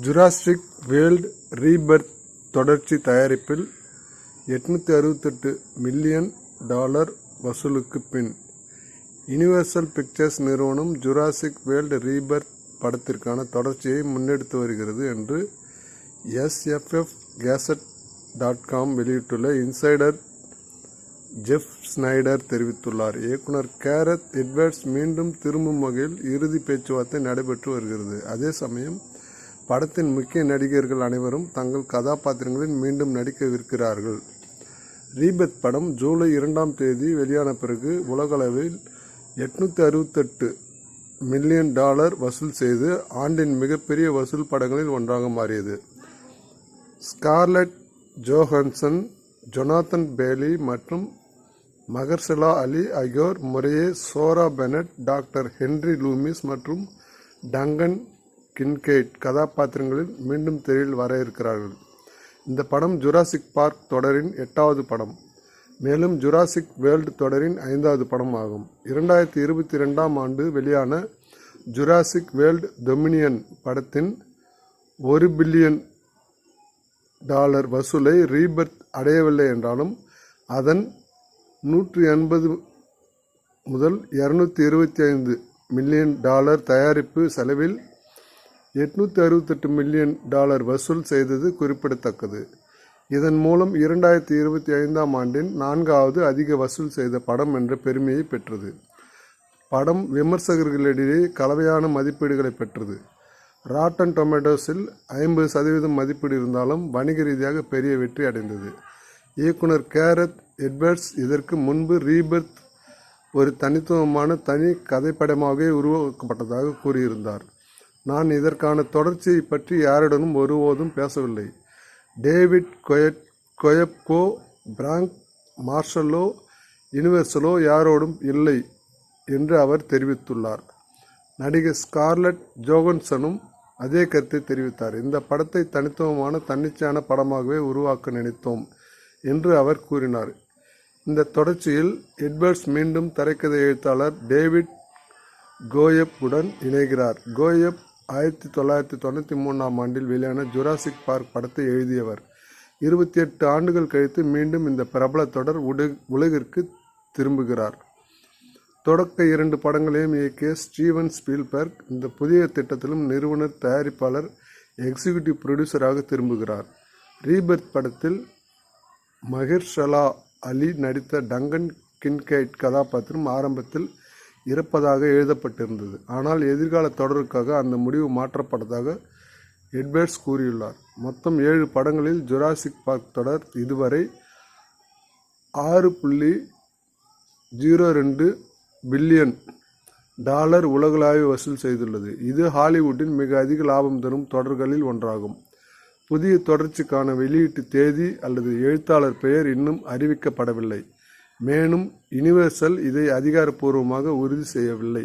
ஜுராஸ்டிக் world Rebirth தொடர்ச்சி தயாரிப்பில் எட்நூற்றி அறுபத்தெட்டு மில்லியன் டாலர் வசூலுக்குப் பின் யுனிவர்சல் பிக்சர்ஸ் நிறுவனம் ஜுராசிக் வேர்ல்ட் ரீபர்த் படத்திற்கான தொடர்ச்சியை முன்னெடுத்து வருகிறது என்று எஸ்எஃப்எஃப் கேசட் டாட் காம் வெளியிட்டுள்ள இன்சைடர் ஜெஃப் ஸ்னைடர் தெரிவித்துள்ளார். இயக்குனர் கேரத் எட்வர்ட்ஸ் மீண்டும் திரும்பும் வகையில் இறுதி பேச்சுவார்த்தை நடைபெற்று வருகிறது. அதே சமயம் படத்தின் முக்கிய நடிகர்கள் அனைவரும் தங்கள் கதாபாத்திரங்களில் மீண்டும் நடிக்கவிருக்கிறார்கள். ரீபத் படம் ஜூலை இரண்டாம் தேதி வெளியான பிறகு உலகளவில் எட்நூற்றி அறுபத்தெட்டு மில்லியன் டாலர் வசூல் செய்து ஆண்டின் மிகப்பெரிய வசூல் படங்களில் ஒன்றாக மாறியது. ஸ்கார்லெட் ஜோஹன்சன் ஜொனாதன் பேலி மற்றும் மகர்சலா அலி ஆகியோர் முறையே Zora Bennett doctor Henry Loomis மற்றும் டங்கன் கின்கேட் கதாபாத்திரங்களில் மீண்டும் திரையில் வர இருக்கிறார்கள். இந்த படம் ஜுராசிக் பார்க் தொடரின் எட்டாவது படம். மேலும் ஜுராசிக் வேர்ல்ட் தொடரின் ஐந்தாவது படம் ஆகும். இரண்டாயிரத்தி இருபத்தி ரெண்டாம் ஆண்டு வெளியான ஜுராசிக் வேர்ல்ட் டொமினியன் படத்தின் ஒரு பில்லியன் டாலர் வசூலை ரீபர்த் அடையவில்லை என்றாலும் அதன் நூற்றி எண்பது முதல் இரநூத்தி இருபத்தி ஐந்து மில்லியன் டாலர் தயாரிப்பு செலவில் எட்நூற்றி அறுபத்தெட்டு மில்லியன் டாலர் வசூல் செய்தது குறிப்பிடத்தக்கது. இதன் மூலம் இரண்டாயிரத்தி இருபத்தி ஐந்தாம் ஆண்டின் நான்காவது அதிக வசூல் செய்த படம் என்ற பெருமையை பெற்றது. படம் விமர்சகர்களிடையே கலவையான மதிப்பீடுகளை பெற்றது. ராட்டன் டொமேட்டோஸில் ஐம்பது சதவீதம் மதிப்பீடு இருந்தாலும் வணிக ரீதியாக பெரிய வெற்றி அடைந்தது. இயக்குனர் கேரத் எட்வர்ட்ஸ் இதற்கு முன்பு ரீபர்த் ஒரு தனித்துவமான தனி கதைப்படமாகவே உருவாக்கப்பட்டதாக கூறியிருந்தார். நான் இதற்கான தொடர்ச்சியை பற்றி யாருடனும் ஒருபோதும் பேசவில்லை. டேவிட் கொயட் கொயப்கோ பிராங்க் மார்ஷலோ யுனிவர்சலோ யாரோடும் இல்லை என்று அவர் தெரிவித்துள்ளார். நடிகை ஸ்கார்லட் ஜோகன்சனும் அதே கருத்தை தெரிவித்தார். இந்த படத்தை தனித்துவமான தன்னிச்சையான படமாகவே உருவாக்க நினைத்தோம் என்று அவர் கூறினார். இந்த தொடர்ச்சியில் எட்வர்ட்ஸ் மீண்டும் திரைக்கதை எழுத்தாளர் டேவிட் கோயப் உடன் இணைகிறார். கோயப் ஆயிரத்தி தொள்ளாயிரத்தி தொண்ணூற்றி மூணாம் ஆண்டில் வெளியான ஜுராசிக் பார்க் படத்தை எழுதியவர். இருபத்தி எட்டு ஆண்டுகள் கழித்து மீண்டும் இந்த பிரபல தொடர் உட உலகிற்கு திரும்புகிறார். தொடக்க இரண்டு படங்களையும் இயக்கிய ஸ்டீவன் ஸ்பீல்பர்க் இந்த புதிய திட்டத்திலும் நிறுவனர் தயாரிப்பாளர் எக்ஸிகியூட்டிவ் ப்ரொடியூசராக திரும்புகிறார். ரீபர்த் படத்தில் மஹிர்ஷலா அலி நடித்த டங்கன் கின்கைட் கதாபாத்திரம் ஆரம்பத்தில் இறப்பதாக எழுதப்பட்டிருந்தது. ஆனால் எதிர்கால தொடருக்காக அந்த முடிவு மாற்றப்பட்டதாக எட்வர்ட்ஸ் கூறியுள்ளார். மொத்தம் ஏழு படங்களில் ஜுராசிக் பார்க் தொடர் இதுவரை ஆறு புள்ளி ஜீரோ ரெண்டு பில்லியன் டாலர் உலகளாவிய வசூல் செய்துள்ளது. இது ஹாலிவுட்டின் மிக அதிக லாபம் தரும் தொடர்களில் ஒன்றாகும். புதிய தொடர்ச்சிக்கான வெளியீட்டு தேதி அல்லது எழுத்தாளர் பெயர் இன்னும் அறிவிக்கப்படவில்லை. மேலும் யுனிவர்சல் இதை அதிகாரப்பூர்வமாக உறுதி செய்யவில்லை.